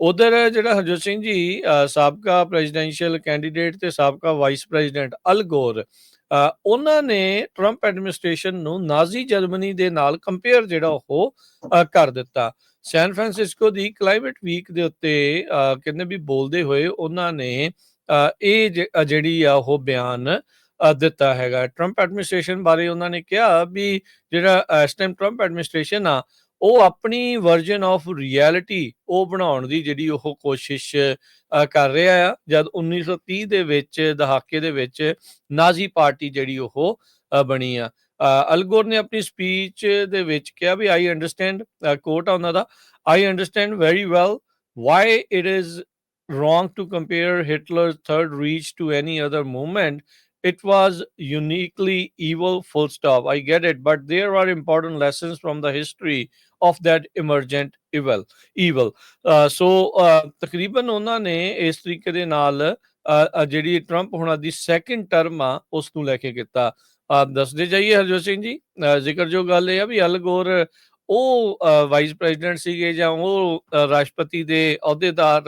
ਉਧਰ ਜਿਹੜਾ ਹਰਜੋਤ ਸਿੰਘ ਜੀ ਸਾਬਕਾ ਪ੍ਰੈਜ਼ੀਡੈਂਸ਼ੀਅਲ ਕੈਂਡੀਡੇਟ ਤੇ ਸਾਬਕਾ ਵਾਈਸ ਪ੍ਰੈਜ਼ੀਡੈਂਟ ਅਲਗੋਰ ਉਹਨਾਂ ਨੇ ਟਰੰਪ ਐਡਮਿਨਿਸਟ੍ਰੇਸ਼ਨ ਨੂੰ ਨਾਜ਼ੀ ਜਰਮਨੀ ਦੇ ਨਾਲ ਕੰਪੇਅਰ ਜਿਹੜਾ ਉਹ ਕਰ ਦਿੱਤਾ। ਸੈਨ ਫਰਾਂਸਿਸਕੋ ਦੀ ਕਲਾਈਮੇਟ ਵੀਕ ਦੇ ਉੱਤੇ ਅ, ਕਹਿੰਦੇ ਵੀ ਬੋਲਦੇ ਹੋਏ ਉਹਨਾਂ ਨੇ ਇਹ ਜਿਹੜੀ ਆ ਉਹ ਬਿਆਨ ਦਿੱਤਾ ਹੈਗਾ। ਟਰੰਪ ਐਡਮਿਨਿਸਟ੍ਰੇਸ਼ਨ ਬਾਰੇ ਉਹਨਾਂ ਨੇ ਕਿਹਾ ਵੀ ਜਿਹੜਾ ਇਸ ਟਾਈਮ ਟਰੰਪ ਐਡਮਿਨਿਸਟ੍ਰੇਸ਼ਨ ਆ ਉਹ ਆਪਣੀ ਵਰਜ਼ਨ ਆਫ ਰਿਐਲਿਟੀ ਉਹ ਬਣਾਉਣ ਦੀ ਜਿਹੜੀ ਉਹ ਕੋਸ਼ਿਸ਼ ਅ, ਕਰ ਰਿਹਾ ਆ ਜਦ 1930 ਦੇ ਵਿੱਚ ਦਹਾਕੇ ਦੇ ਵਿੱਚ ਨਾਜ਼ੀ ਪਾਰਟੀ ਜਿਹੜੀ ਉਹ ਅ, ਬਣੀ ਆ ਅ, ਅਲ ਗੋਰ ਨੇ ਆਪਣੀ ਸਪੀਚ ਦੇ ਵਿੱਚ ਕਿਹਾ ਵੀ ਆਈ ਅੰਡਰਸਟੈਂਡ ਕੋਟ ਆ ਉਹਨਾਂ ਦਾ I understand very well why it is wrong to compare Hitler's Third Reich to any other movement. It was uniquely evil, full stop. I get it, but there are important lessons from the history of that emergent evil. evil. Uh, uh, ਤਕਰੀਬਨ ਉਹਨਾਂ ਨੇ ਇਸ ਤਰੀਕੇ ਦੇ ਨਾਲ ਜਿਹੜੀ Trump ਹੁਣਾਂ ਦੀ second term ਆ ਉਸ ਨੂੰ ਲੈ ਕੇ ਕੀਤਾ ਆ ਦੱਸਦੇ ਜਾਈਏ ਹਰਜੋਤ ਸਿੰਘ ਜੀ ਅ, ਜ਼ਿਕਰਯੋਗ ਗੱਲ ਇਹ ਆ ਵੀ ਅਲ ਗੋਰ ਉਹ ਵਾਈਸ ਪ੍ਰੈਜ਼ੀਡੈਂਟ ਸੀਗੇ ਜਾਂ ਉਹ ਰਾਸ਼ਟਰਪਤੀ ਦੇ ਅਹੁਦੇਦਾਰ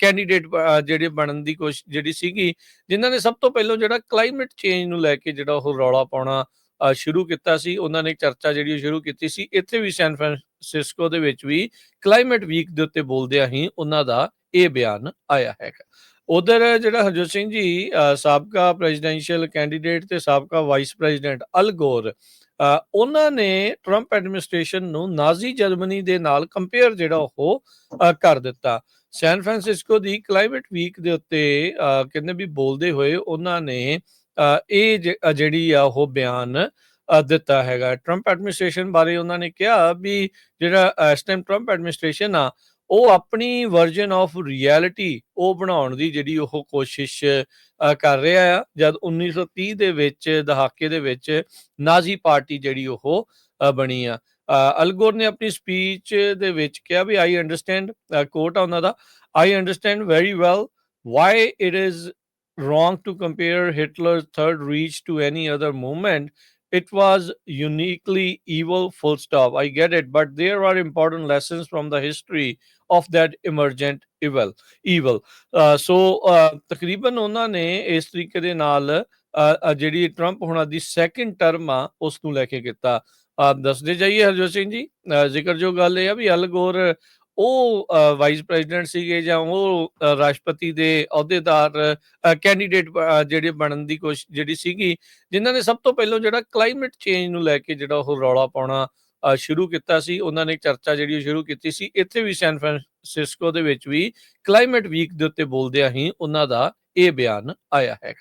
ਕੈਂਡੀਡੇਟ ਜਿਹੜੇ ਬਣਨ ਦੀ ਕੋਸ਼ਿਸ਼ ਜਿਹੜੀ ਸੀਗੀ ਜਿਨ੍ਹਾਂ ਨੇ ਸਭ ਤੋਂ ਪਹਿਲਾਂ ਜਿਹੜਾ ਕਲਾਈਮੇਟ ਚੇਂਜ ਨੂੰ ਲੈ ਕੇ ਜਿਹੜਾ ਉਹ ਰੌਲਾ ਪਾਉਣਾ ਸ਼ੁਰੂ ਕੀਤਾ ਸੀ ਉਹਨਾਂ ਨੇ ਚਰਚਾ ਜਿਹੜੀ ਉਹ ਸ਼ੁਰੂ ਕੀਤੀ ਸੀ ਇੱਥੇ ਵੀ ਸੈਨ ਫਰਾਂਸਿਸਕੋ ਦੇ ਵਿੱਚ ਵੀ ਕਲਾਈਮੇਟ ਵੀਕ ਦੇ ਉੱਤੇ ਬੋਲਦਿਆਂ ਹੀ ਉਹਨਾਂ ਦਾ ਇਹ ਬਿਆਨ ਆਇਆ ਹੈਗਾ। ਉਧਰ ਜਿਹੜਾ ਹਰਜੋਤ ਸਿੰਘ ਜੀ ਸਾਬਕਾ ਪ੍ਰੈਜ਼ੀਡੈਂਸ਼ੀਅਲ ਕੈਂਡੀਡੇਟ ਤੇ ਸਾਬਕਾ ਵਾਈਸ ਪ੍ਰੈਜ਼ੀਡੈਂਟ ਅਲ ਗੋਰ ਉਹਨਾਂ ਨੇ ਟਰੰਪ ਐਡਮਿਨਿਸਟ੍ਰੇਸ਼ਨ ਨੂੰ ਨਾਜ਼ੀ ਜਰਮਨੀ ਦੇ ਨਾਲ ਕੰਪੇਅਰ ਜਿਹੜਾ ਉਹ ਕਰ ਦਿੱਤਾ। ਸੈਨ ਫਰਾਂਸਿਸਕੋ ਦੀ ਕਲਾਈਮੇਟ ਵੀਕ ਦੇ ਉੱਤੇ ਅ, ਕਹਿੰਦੇ ਵੀ ਬੋਲਦੇ ਹੋਏ ਉਹਨਾਂ ਨੇ ਇਹ ਜਿਹੜੀ ਆ ਉਹ ਬਿਆਨ ਦਿੱਤਾ ਹੈਗਾ। ਟਰੰਪ ਐਡਮਿਨਿਸਟ੍ਰੇਸ਼ਨ ਬਾਰੇ ਉਹਨਾਂ ਨੇ ਕਿਹਾ ਵੀ ਜਿਹੜਾ ਇਸ ਟਾਈਮ ਟਰੰਪ ਐਡਮਿਨਿਸਟ੍ਰੇਸ਼ਨ ਆ, ਉਹ ਆਪਣੀ ਵਰਜ਼ਨ ਆਫ ਰਿਐਲਿਟੀ ਉਹ ਬਣਾਉਣ ਦੀ ਜਿਹੜੀ ਉਹ ਕੋਸ਼ਿਸ਼ ਕਰ ਰਿਹਾ ਆ। ਜਦ 1930 ਦੇ ਵਿੱਚ, ਦਹਾਕੇ ਦੇ ਵਿੱਚ ਨਾਜ਼ੀ ਪਾਰਟੀ ਜਿਹੜੀ ਉਹ ਬਣੀ ਆ। ਅਲਗੋਰ ਨੇ ਆਪਣੀ ਸਪੀਚ ਦੇ ਵਿੱਚ ਕਿਹਾ ਵੀ ਆਈ ਅੰਡਰਸਟੈਂਡ ਕੋਟ ਆ ਉਹਨਾਂ ਦਾ। I understand very well why it is wrong to compare Hitler's Third Reich to any other movement. It was uniquely evil, full stop. I get it, but there are important lessons from the history of that emergent evil. evil. Uh, so, uh, ਤਕਰੀਬਨ ਉਹਨਾਂ ਨੇ ਇਸ ਤਰੀਕੇ ਦੇ ਨਾਲ ਅ, ਅ, ਜਿਹੜੀ Trump ਹੁਣਾਂ ਦੀ second term ਆ ਉਸ ਨੂੰ ਲੈ ਕੇ ਕੀਤਾ ਆ ਦੱਸਦੇ ਜਾਈਏ ਹਰਜੋਤ ਸਿੰਘ ਜੀ ਅ, ਜ਼ਿਕਰਯੋਗ ਗੱਲ ਇਹ ਆ ਵੀ ਅਲ ਗੋਰ ਉਹ ਵਾਈਸ ਪ੍ਰੈਜ਼ੀਡੈਂਟ ਸੀਗੇ ਜਾਂ ਉਹ ਰਾਸ਼ਟਰਪਤੀ ਦੇ ਅਹੁਦੇਦਾਰ ਕੈਂਡੀਡੇਟ ਜਿਹੜੇ ਬਣਨ ਦੀ ਕੋਸ਼ਿਸ਼, ਜਿਹੜੀ ਸੀਗੀ, ਜਿਨ੍ਹਾਂ ਨੇ ਸਭ ਤੋਂ ਪਹਿਲਾਂ ਜਿਹੜਾ ਕਲਾਈਮੇਟ ਚੇਂਜ ਨੂੰ ਲੈ ਕੇ ਜਿਹੜਾ ਉਹ ਰੌਲਾ ਪਾਉਣਾ ਸ਼ੁਰੂ ਕੀਤਾ ਸੀ, ਉਹਨਾਂ ਨੇ ਚਰਚਾ ਜਿਹੜੀ ਉਹ ਸ਼ੁਰੂ ਕੀਤੀ ਸੀ, ਇੱਥੇ ਵੀ ਸੈਨ ਫਰਾਂਸਿਸਕੋ ਦੇ ਵਿੱਚ ਵੀ ਕਲਾਈਮੇਟ ਵੀਕ ਦੇ ਉੱਤੇ ਬੋਲਦਿਆਂ ਹੀ ਉਹਨਾਂ ਦਾ ਇਹ ਬਿਆਨ ਆਇਆ ਹੈਗਾ।